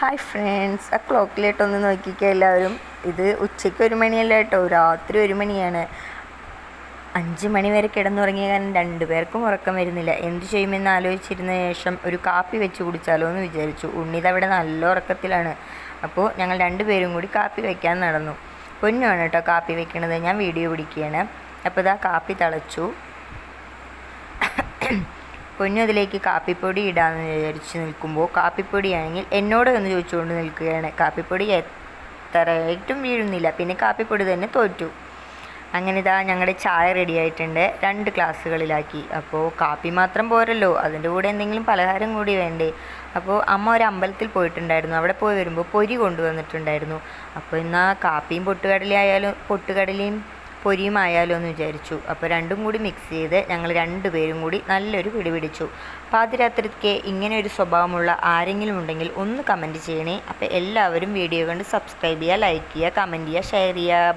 Hi friends ആ ക്ലോക്കിലേട്ടൊന്ന് നോക്കിക്കുക എല്ലാവരും. ഇത് ഉച്ചയ്ക്ക് ഒരു മണിയല്ല കേട്ടോ. രാത്രി ഒരു മണിയാണ്. അഞ്ച് മണി വരെ കിടന്നുറങ്ങിയ കാരണം രണ്ടുപേർക്കും ഉറക്കം വരുന്നില്ല. എന്ത് ചെയ്യുമെന്ന് ആലോചിച്ചിരുന്ന ശേഷം ഒരു കാപ്പി വെച്ച് കുടിച്ചാലോ എന്ന് വിചാരിച്ചു. ഉണ്ണിത് അവിടെ നല്ല ഉറക്കത്തിലാണ്. അപ്പോൾ ഞങ്ങൾ രണ്ടുപേരും കൂടി കാപ്പി വയ്ക്കാൻ നടന്നു. പൊന്നുമാണ് കേട്ടോ കാപ്പി വെക്കണത്. ഞാൻ വീഡിയോ പിടിക്കുകയാണ്. അപ്പോൾ ഇതാ കാപ്പി തിളച്ചു. പൊന്നു അതിലേക്ക് കാപ്പിപ്പൊടി ഇടാമെന്ന് വിചാരിച്ച് നിൽക്കുമ്പോൾ കാപ്പിപ്പൊടിയാണെങ്കിൽ എന്നോട് എന്ന് ചോദിച്ചുകൊണ്ട് നിൽക്കുകയാണ്. കാപ്പിപ്പൊടി എത്രയായിട്ടും വീഴുന്നില്ല. പിന്നെ കാപ്പിപ്പൊടി തന്നെ തോറ്റു. അങ്ങനെ ഇതാ ഞങ്ങളുടെ ചായ റെഡി ആയിട്ടുണ്ട്. രണ്ട് ഗ്ലാസ്സുകളിലാക്കി. അപ്പോൾ കാപ്പി മാത്രം പോരല്ലോ. അതിന്റെ കൂടെ എന്തെങ്കിലും പലഹാരം കൂടി വേണ്ടേ? അപ്പോൾ അമ്മ ഒരു അമ്പലത്തിൽ പോയിട്ടുണ്ടായിരുന്നു. അവിടെ പോയി വരുമ്പോൾ പൊരി കൊണ്ടുവന്നിട്ടുണ്ടായിരുന്നു. അപ്പോൾ എന്നാൽ കാപ്പിയും പൊട്ടുകടലയായാലും പൊട്ടുകടലയും പൊരിയും ആയാലോ എന്ന് വിചാരിച്ചു. അപ്പോൾ രണ്ടും കൂടി മിക്സ് ചെയ്ത് ഞങ്ങൾ രണ്ടുപേരും കൂടി നല്ലൊരു പിടി പിടിച്ചു. പാതിരാത്രിക്ക് ഇങ്ങനെ ഒരു സ്വഭാവമുള്ള ആരെങ്കിലും ഉണ്ടെങ്കിൽ ഒന്ന് കമന്റ് ചെയ്യണേ. അപ്പോൾ എല്ലാവരും വീഡിയോ കണ്ട് സബ്സ്ക്രൈബ് ചെയ്യുക ലൈക്ക് ചെയ്യുക കമന്റ് ചെയ്യുക ഷെയർ ചെയ്യുക